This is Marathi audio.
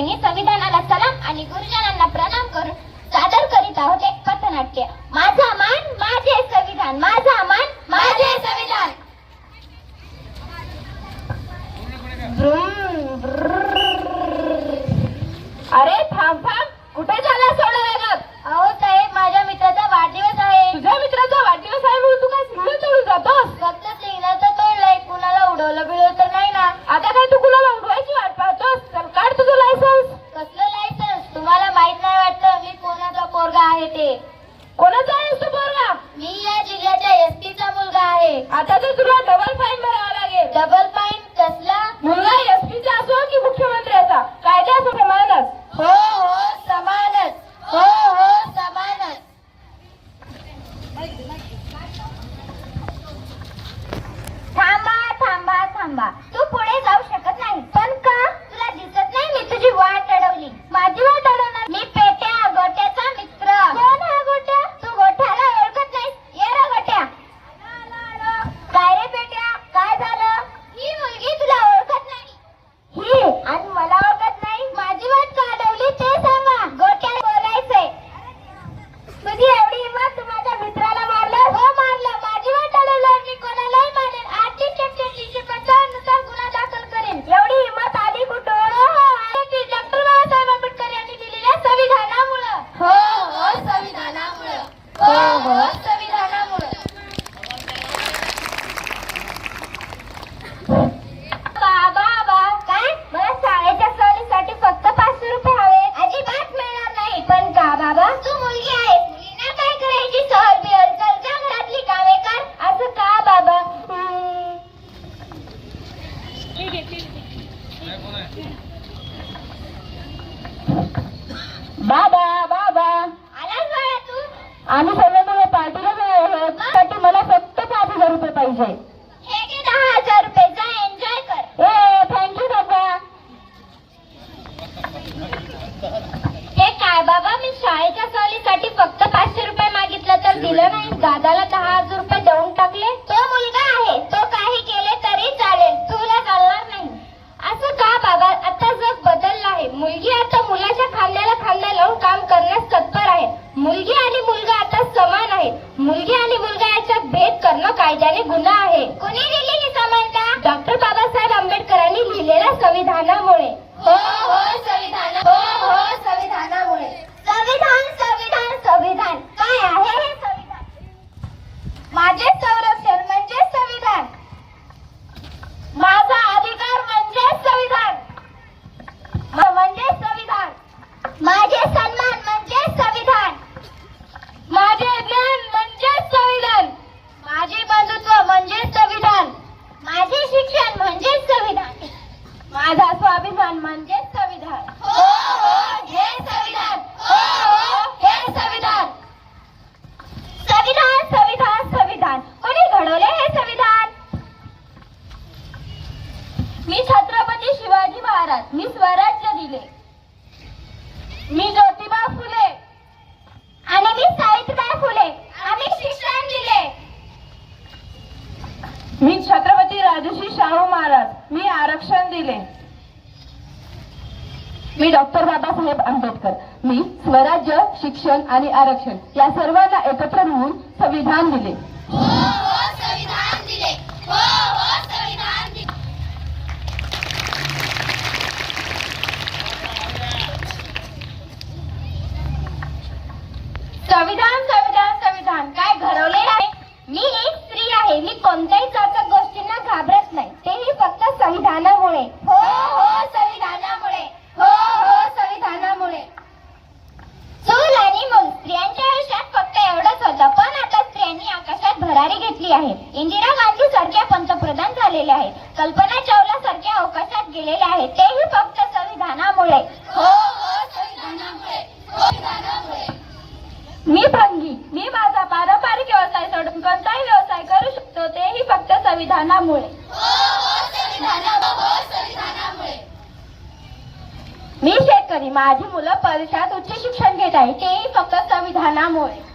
संविधानाला सलाम आणि गुरुजन बाबा बाबा. आम्ही सर्व मुलं पार्टीला जाणार त्यासाठी मला फक्त पाच हजार रुपये पाहिजे. दहा हजार रुपये एन्जॉय कर. ए थँक्यू बाबा. हे काय बाबा मी शाळेच्या सहलीसाठी फक्त पाचशे रुपये मागितलं तर दिलं नाही. दादाला दहा हजार रुपये देऊन टाकले. तो मुलगा आहे. तो आणि माझा स्वाभिमान म्हणजे संविधान. हो हो हे संविधान. हो हो हे संविधान. संविधान संविधान संविधान. कोणी घडवले हे संविधान? मी छत्रपती शिवाजी महाराज. मी स्वराज्य दिले. मी ज्योतिबा फुले. आणि मी सावित्रीबाई फुले. आम्ही शिक्षण दिले. मी छत्रपती राजश्री शाहू महाराज. मी आरक्षण दिले. मी डॉक्टर बाबासाहेब आंबेडकर. मी स्वराज्य शिक्षण आणि आरक्षण या सर्वांना एकत्र मिळून संविधान दिले. केली आहे. इंदिरा गांधी सारख्या पंतप्रधान झालेल्या आहेत. कल्पना चावला सारख्या अवकाशात गेलेल्या आहेत. तेही फक्त संविधानामुळे. मी भंगी. मी माझा पारंपरिक व्यवसाय सोडून कोणताही व्यवसाय करू शकतो. तेही फक्त संविधानामुळे. मी शेतकरी. माझी मुलं परशात उच्च शिक्षण घेत आहे. तेही फक्त संविधानामुळे.